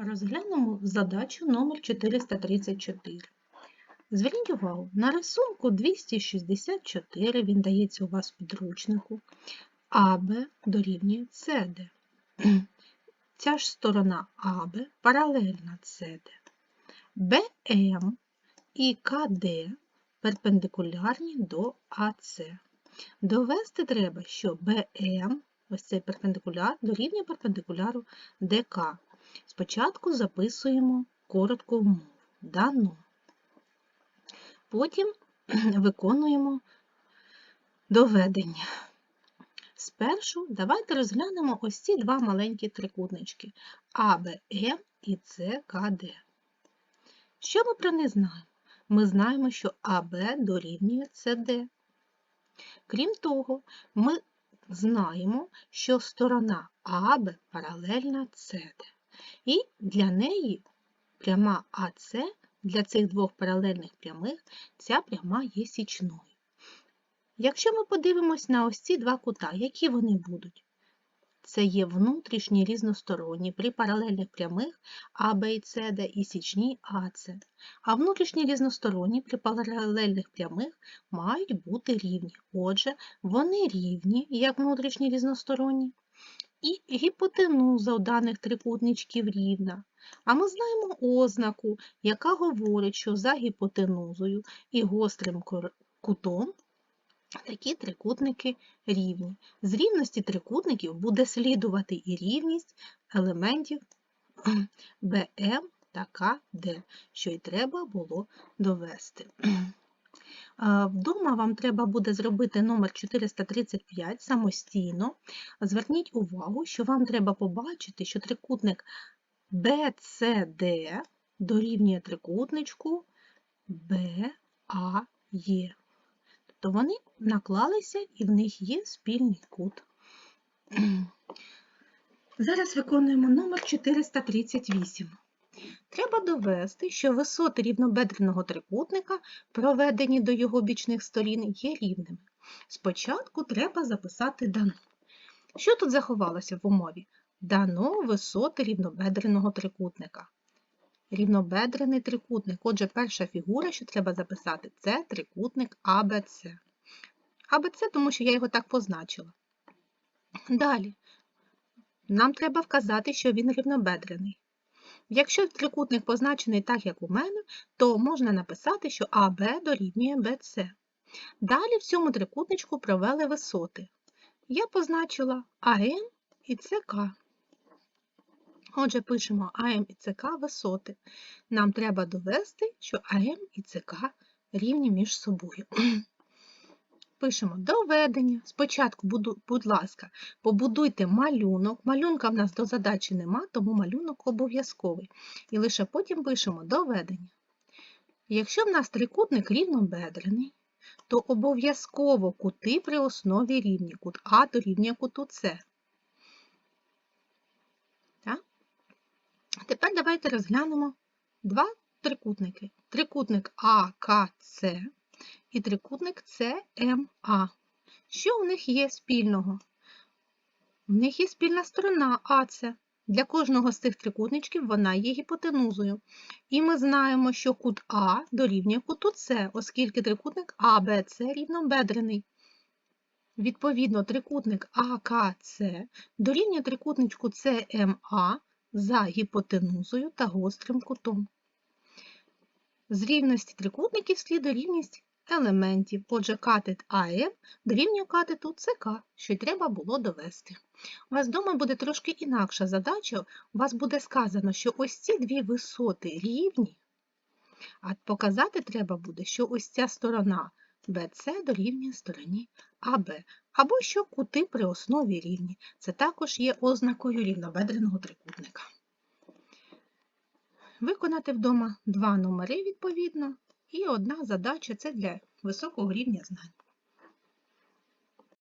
Розглянемо задачу номер 434. Зверніть увагу, на рисунку 264, він дається у вас в підручнику, АБ дорівнює СД. Ця ж сторона АБ паралельна СД. БМ і КД перпендикулярні до АЦ. Довести треба, що БМ, ось цей перпендикуляр, дорівнює перпендикуляру ДК. Спочатку записуємо коротку умову дано. Потім виконуємо доведення. Спершу давайте розглянемо ось ці два маленькі трикутнички АБМ і СКД. Що ми про них знаємо? Ми знаємо, що АБ дорівнює СД. Крім того, ми знаємо, що сторона АБ паралельна СД. І для неї пряма АС, для цих двох паралельних прямих, ця пряма є січною. Якщо ми подивимось на ось ці два кута, які вони будуть? Це є внутрішні різносторонні при паралельних прямих АБ і СД і січній АЦ. А внутрішні різносторонні при паралельних прямих мають бути рівні. Отже, вони рівні, як внутрішні різносторонні, і гіпотенуза у даних трикутничків рівна. А ми знаємо ознаку, яка говорить, що за гіпотенузою і гострим кутом такі трикутники рівні. З рівності трикутників буде слідувати і рівність елементів БМ та КД, що й треба було довести. Вдома вам треба буде зробити номер 435 самостійно. Зверніть увагу, що вам треба побачити, що трикутник BCD дорівнює трикутничку BAE. Тобто вони наклалися і в них є спільний кут. Зараз виконуємо номер 438. Треба довести, що висоти рівнобедреного трикутника, проведені до його бічних сторін, є рівними. Спочатку треба записати дано. Що тут заховалося в умові? Дано висоти рівнобедреного трикутника. Рівнобедрений трикутник. Отже, перша фігура, що треба записати, це трикутник АБЦ. АБЦ, тому що я його так позначила. Далі, нам треба вказати, що він рівнобедрений. Якщо трикутник позначений так, як у мене, то можна написати, що АБ дорівнює БЦ. Далі в цьому трикутничку провели висоти. Я позначила АМ і ЦК. Отже, пишемо АМ і ЦК висоти. Нам треба довести, що АМ і ЦК рівні між собою. Пишемо доведення. Спочатку, будь ласка, побудуйте малюнок. Малюнка в нас до задачі нема, тому малюнок обов'язковий. І лише потім пишемо доведення. Якщо в нас трикутник рівнобедрений, то обов'язково кути при основі рівні. Кут А дорівнює куту С. Тепер давайте розглянемо два трикутники. Трикутник АКЦ і трикутник CMA. Що в них є спільного? В них є спільна сторона АЦ. Для кожного з цих трикутничків вона є гіпотенузою. І ми знаємо, що кут А дорівнює куту С, оскільки трикутник АБЦ рівнобедрений. Відповідно, трикутник АКЦ дорівнює трикутничку CMA за гіпотенузою та гострим кутом. З рівності трикутників слідує рівність елементів. Отже, катет АМ дорівнює катету ЦК, що й треба було довести. У вас вдома буде трошки інакша задача. У вас буде сказано, що ось ці дві висоти рівні, а показати треба буде, що ось ця сторона BC дорівнює стороні АБ, або що кути при основі рівні. Це також є ознакою рівнобедреного трикутника. Виконати вдома два номери відповідно. І одна задача це для високого рівня знань.